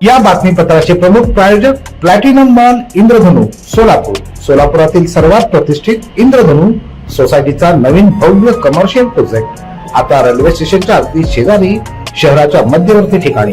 या बातमीपत्राचे प्रमुख प्रायोजक प्लॅटिनम मॉल इंद्रधनु सोलापूर. सोलापुरातील सर्वात प्रतिष्ठित इंद्रधनु सोसायटीचा नवीन भव्य कमर्शियल प्रोजेक्ट आता रेल्वे स्टेशनच्या अगदी शेजारी शहराच्या मध्यवर्ती ठिकाणी.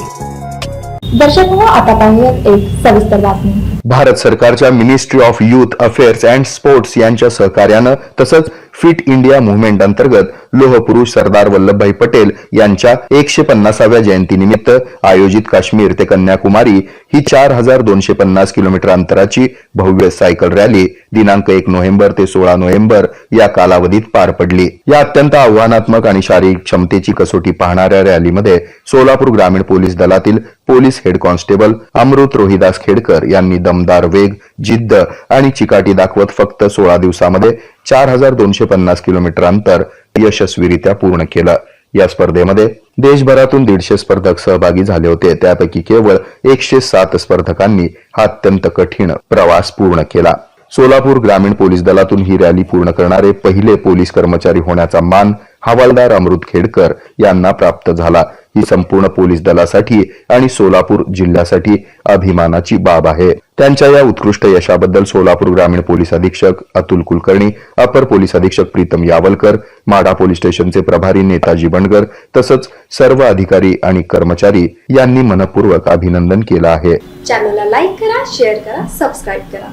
दर्शक हो आता पाहूयात एक सविस्तर बातमी. भारत सरकारच्या ministry of youth affairs and sports यांच्या सहकार्यानं तसंच फिट इंडिया मुव्हमेंट अंतर्गत लोहपुरुष सरदार वल्लभभाई पटेल यांच्या एकशे पन्नासाव्या जयंतीनिमित्त आयोजित काश्मीर ते कन्याकुमारी ही चार हजार दोनशे पन्नास किलोमीटर अंतराची भव्य सायकल रॅली दिनांक एक नोव्हेंबर ते सोळा नोव्हेंबर या कालावधीत पार पडली. या अत्यंत आव्हानात्मक आणि शारीरिक क्षमतेची कसोटी पाहणाऱ्या रॅलीमध्ये सोलापूर ग्रामीण पोलीस दलातील police head constable Amrut Rohidas Khedkar यांनी दमदार वेग जिद्द आणि चिकाटी दाखवत फक्त सोळा दिवसामध्ये चार हजार दोनशे पन्नास किलोमीटर अंतर यशस्वीरित्या पूर्ण केलं. या स्पर्धेमध्ये देशभरातून दीडशे स्पर्धक सहभागी झाले होते. त्यापैकी केवळ एकशे सात स्पर्धकांनी हा अत्यंत कठीण प्रवास पूर्ण केला. सोलापूर ग्रामीण पोलीस दलातून ही रॅली पूर्ण करणारे पहिले पोलीस कर्मचारी होण्याचा मान हवालदार अमृत खेडकर यांना प्राप्त झाला. ही संपूर्ण पोलीस दलासाठी आणि सोलापूर जिल्ह्यासाठी अभिमानाची बाब आहे. त्यांच्या या उत्कृष्ट यशाबद्दल सोलापूर ग्रामीण पोलीस अधीक्षक अतुल कुलकर्णी अपर पोलीस अधीक्षक प्रीतम यावलकर माढा पोलीस स्टेशनचे प्रभारी नेताजी बंडगर तसंच सर्व अधिकारी आणि कर्मचारी यांनी मनपूर्वक अभिनंदन केलं आहे. चॅनलला लाईक करा शेअर करा सबस्क्राईब करा.